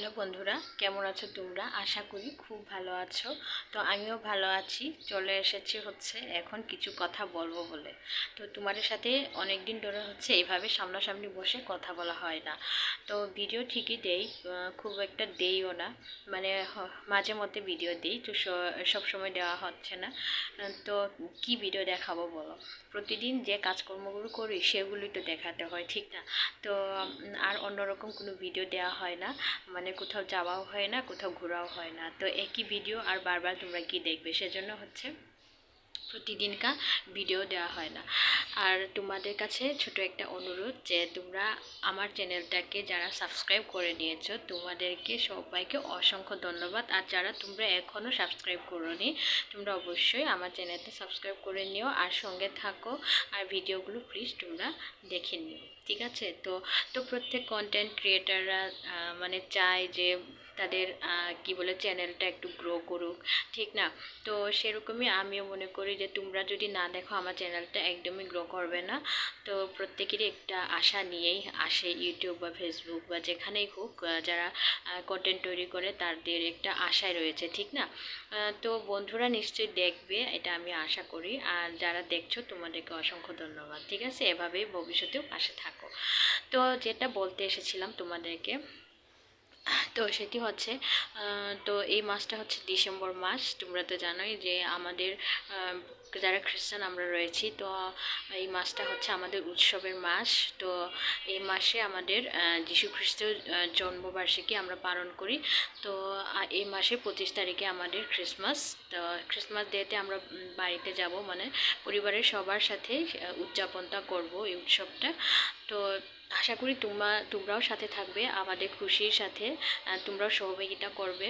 Hello বন্ধুরা, কেমন আছো তোমরা? আশা করি খুব ভালো আছো। তো আমিও ভালো আছি, চলে এসেছি হচ্ছে এখন কিছু কথা বলব বলে। তো তোমাদের সাথে অনেক দিন ধরে হচ্ছে এইভাবে সামনাসামনি বসে কথা বলা হয় না। তো ভিডিও ঠিকই দেই খুব একটা দেইও না। মানে মাঝে মধ্যে ভিডিও দিই, তো সব সময় দেওয়া হচ্ছে না। তো কি ভিডিও দেখাবো বলো? প্রতিদিন যে কাজকর্মগুলো করি, সেগুলোই তো দেখাতে হয়, ঠিক না? তো আর অন্যরকম কোনো ভিডিও দেওয়া হয় না। মানে কোথাও যাওয়াও হয় না, কোথাও ঘোরাও হয় না। তো একই ভিডিও আর বারবার তোমরা কি দেখবে, সেজন্য হচ্ছে প্রতিদিনকা ভিডিও দেওয়া হয় না। আর তোমাদের কাছে ছোট একটা অনুরোধ যে তোমরা আমার চ্যানেলটাকে যারা সাবস্ক্রাইব করে নিয়েছো, তোমাদেরকে সবাইকে অসংখ্য ধন্যবাদ। আর যারা তোমরা এখনও সাবস্ক্রাইব করোনি, তোমরা অবশ্যই আমার চ্যানেলটা সাবস্ক্রাইব করে নিও আর সঙ্গে থাকো আর ভিডিওগুলো প্লিজ তোমরা দেখে নিও। ঠিক আছে? তো তো প্রত্যেক কন্টেন্ট ক্রিয়েটাররা মানে চায় যে তাদের কি বলে চ্যানেলটা একটু গ্রো করুক, ঠিক না? তো সেরকমই আমিও মনে করি যে, তোমরা যদি না দেখো, আমার চ্যানেলটা একদমই গ্রো করবে না। তো প্রত্যেকেরই একটা আশা নিয়েই আসে ইউটিউব বা ফেসবুক বা যেখানেই হোক যারা কন্টেন্ট তৈরি করে, তাদের একটা আশায় রয়েছে, ঠিক না? তো বন্ধুরা নিশ্চয়ই দেখবে, এটা আমি আশা করি। আর যারা দেখছ, তোমাদেরকে অসংখ্য ধন্যবাদ, ঠিক আছে? এভাবেই ভবিষ্যতেও পাশে থাকো। তো যেটা বলতে এসেছিলাম তোমাদেরকে তো সেটি হচ্ছে তো এই মাসটা হচ্ছে ডিসেম্বর মাস। তোমরা তো জানোই যে আমাদের যারা খ্রিস্টান আমরা রয়েছি, তো এই মাসটা হচ্ছে আমাদের উৎসবের মাস। তো এই মাসে আমাদের যীশু খ্রিস্টের জন্মবার্ষিকী আমরা পালন করি। তো এই মাসে পঁচিশ তারিখে আমাদের ক্রিসমাস তো ক্রিসমাস ডেতে আমরা বাড়িতে যাব মানে পরিবারের সবার সাথে উদযাপনটা করব এই উৎসবটা। তো আশা করি তোমরা, তোমরাও সাথে থাকবে, আমাদের খুশির সাথে। তোমরাও সহযোগিতা করবে।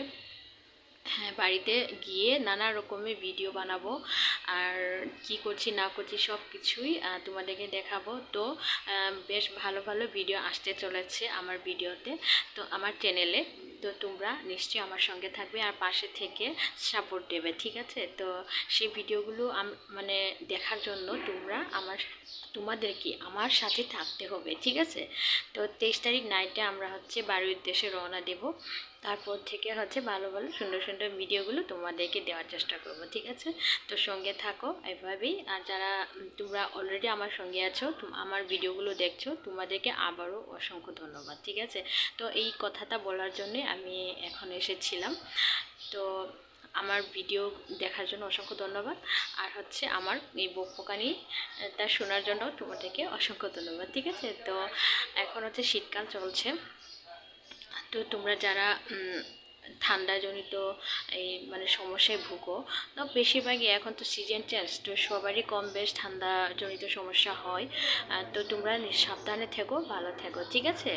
হ্যাঁ বাড়িতে গিয়ে নানা রকমের ভিডিও বানাবো। আর কি করছি, না করছি সব কিছুই তোমাদেরকে দেখাবো। তো বেশ ভালো ভালো ভিডিও আসতে চলেছে আমার ভিডিওতে তো। আমার চ্যানেলে তো তোমরা নিশ্চয়ই আমার সঙ্গে থাকবে আর পাশে থেকে সাপোর্ট দেবে, ঠিক আছে? তো সেই ভিডিওগুলো মানে দেখার জন্য তোমরা আমার, তোমাদেরকে আমার সাথে থাকতে হবে, ঠিক আছে? তো তেইশ তারিখ নাইটে আমরা হচ্ছে বাড়ির উদ্দেশ্যে রওনা দেব। তারপর থেকে হচ্ছে ভালো ভালো, সুন্দর সুন্দর ভিডিওগুলো তোমাদেরকে দেওয়ার চেষ্টা করব, ঠিক আছে? তো সঙ্গে থাকো এভাবেই। আর যারা তোমরা অলরেডি আমার সঙ্গে আছো আমার ভিডিওগুলো দেখছ, তোমাদেরকে আবারও অসংখ্য ধন্যবাদ, ঠিক আছে? তো এই কথাটা বলার জন্যে আমি এখন এসেছিলাম। তো আমার ভিডিও দেখার জন্য অসংখ্য ধন্যবাদ। আর হচ্ছে আমার এই বকপকানি তা শোনার জন্য তোমাদেরকে অসংখ্য ধন্যবাদ, ঠিক আছে? তো এখন হচ্ছে শীতকাল চলছে। তো তোমরা যারা ঠান্ডাজনিত এই মানে সমস্যায় ভুগো, তো বেশিরভাগই এখন তো সিজন চেঞ্জ তো সবারই কম বেশ ঠান্ডাজনিত সমস্যা হয়। তো তোমরা সাবধানে থেকো, ভালো থেকো, ঠিক আছে?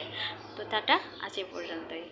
তো টাটা, আজ এ পর্যন্তই।